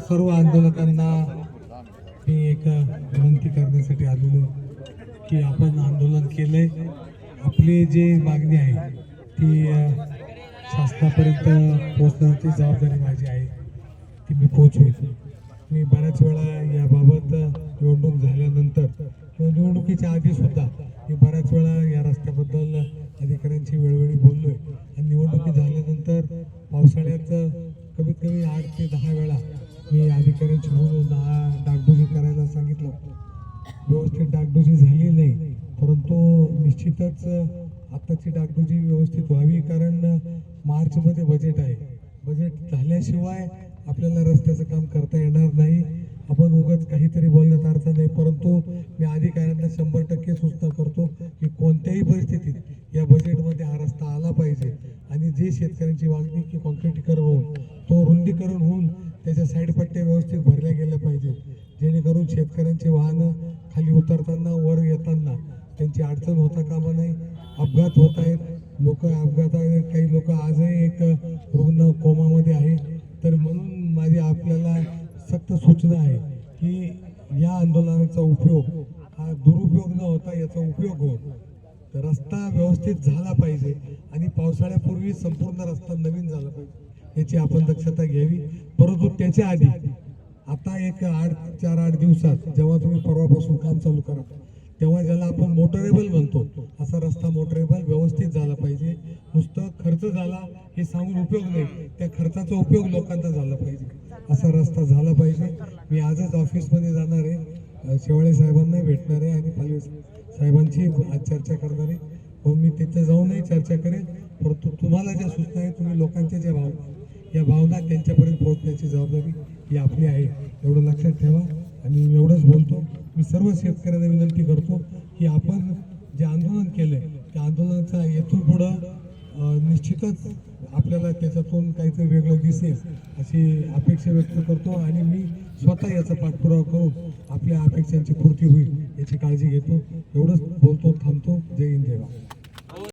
सर्व आंदोलकांना मी एक विनंती करण्यासाठी आलेलो की आपण आंदोलन केलंय. आपली जी मागणी आहे ती शासनापर्यंत पोहोचण्याची जबाबदारी माझी आहे ती मी पोहोचवेल मी बऱ्याच वेळा याबाबत निवडणूक झाल्यानंतर किंवा निवडणुकीच्या आधी सुद्धा मी बऱ्याच वेळा या रस्त्याबद्दल अधिकाऱ्यांशी वेळोवेळी बोललोय आणि निवडणुकी झाल्यानंतर पावसाळ्यात कमीत कमी आठ ते दहा वेळा. मी अधिकाऱ्यांशी म्हणून डागडुजी करायला सांगितलं. व्यवस्थित डागडुजी झाली नाही. परंतु निश्चितच आत्ताची डागडुजी व्यवस्थित व्हावी कारण मार्चमध्ये बजेट आहे. बजेट झाल्याशिवाय आपल्याला रस्त्याचं काम करता येणार नाही. आपण उगाच काहीतरी बोलण्यात अर्थ नाही. परंतु मी अधिकाऱ्यांना शंभर टक्के सूचना करतो की कोणत्याही परिस्थितीत या बजेटमध्ये हा रस्ता आला पाहिजे. आणि जी शेतकऱ्यांची मागणी की कॉन्क्रिटीकरण होऊन तो रुंदीकरण होऊन त्याच्या साईड पट्ट्या व्यवस्थित भरल्या गेल्या पाहिजेत. जेणेकरून शेतकऱ्यांची वाहनं खाली उतरताना वर येताना त्यांची अडचण होता कामा नाही अपघात होत आहेत. लोक अपघात काही लोक आजही एक रुग्ण कोमामध्ये आहे. तर म्हणून माझी आपल्याला सक्त सूचना आहे की या आंदोलनाचा उपयोग हा दुरुपयोग न होता याचा उपयोग हो रस्ता व्यवस्थित झाला पाहिजे आणि पावसाळ्यापूर्वी संपूर्ण रस्ता नवीन झाला पाहिजे याची आपण दक्षता घ्यावी. परंतु त्याच्या आधी आता एक आठ चार आठ दिवसात जेव्हा तुम्ही परवापासून काम चालू करा तेव्हा ज्याला आपण मोटरेबल म्हणतो असा रस्ता मोटरेबल व्यवस्थित झाला पाहिजे. नुसतं खर्च झाला हे सांगून उपयोग नाही त्या खर्चाचा उपयोग लोकांचा झाला पाहिजे. असा रस्ता झाला पाहिजे. मी आजच ऑफिसमध्ये जाणार आहे. शेवाळे साहेबांना भेटणार आहे आणि पालवे साहेबांची आज चर्चा करणार आहे? मग मी तिथं जाऊनही चर्चा करेन. परंतु तुम्हाला ज्या सूचना आहेत तुम्ही लोकांच्या ज्या भावना या भावना त्यांच्यापर्यंत पोहोचण्याची जबाबदारी ही आपली आहे. एवढं लक्षात ठेवा. आणि मी एवढंच बोलतो मी सर्व शेतकऱ्यांना विनंती करतो की आपण जे आंदोलन केलं त्या आंदोलनाचा येथून पुढं निश्चितच आपल्याला त्याच्यातून काहीतरी वेगळं दिसेल अशी अपेक्षा व्यक्त करतो आणि मी स्वतः याचा पाठपुरावा करून आपल्या अपेक्षांची पूर्ती होईल याची काळजी घेतो. एवढंच बोलतो थांबतो. जय हिंद देवा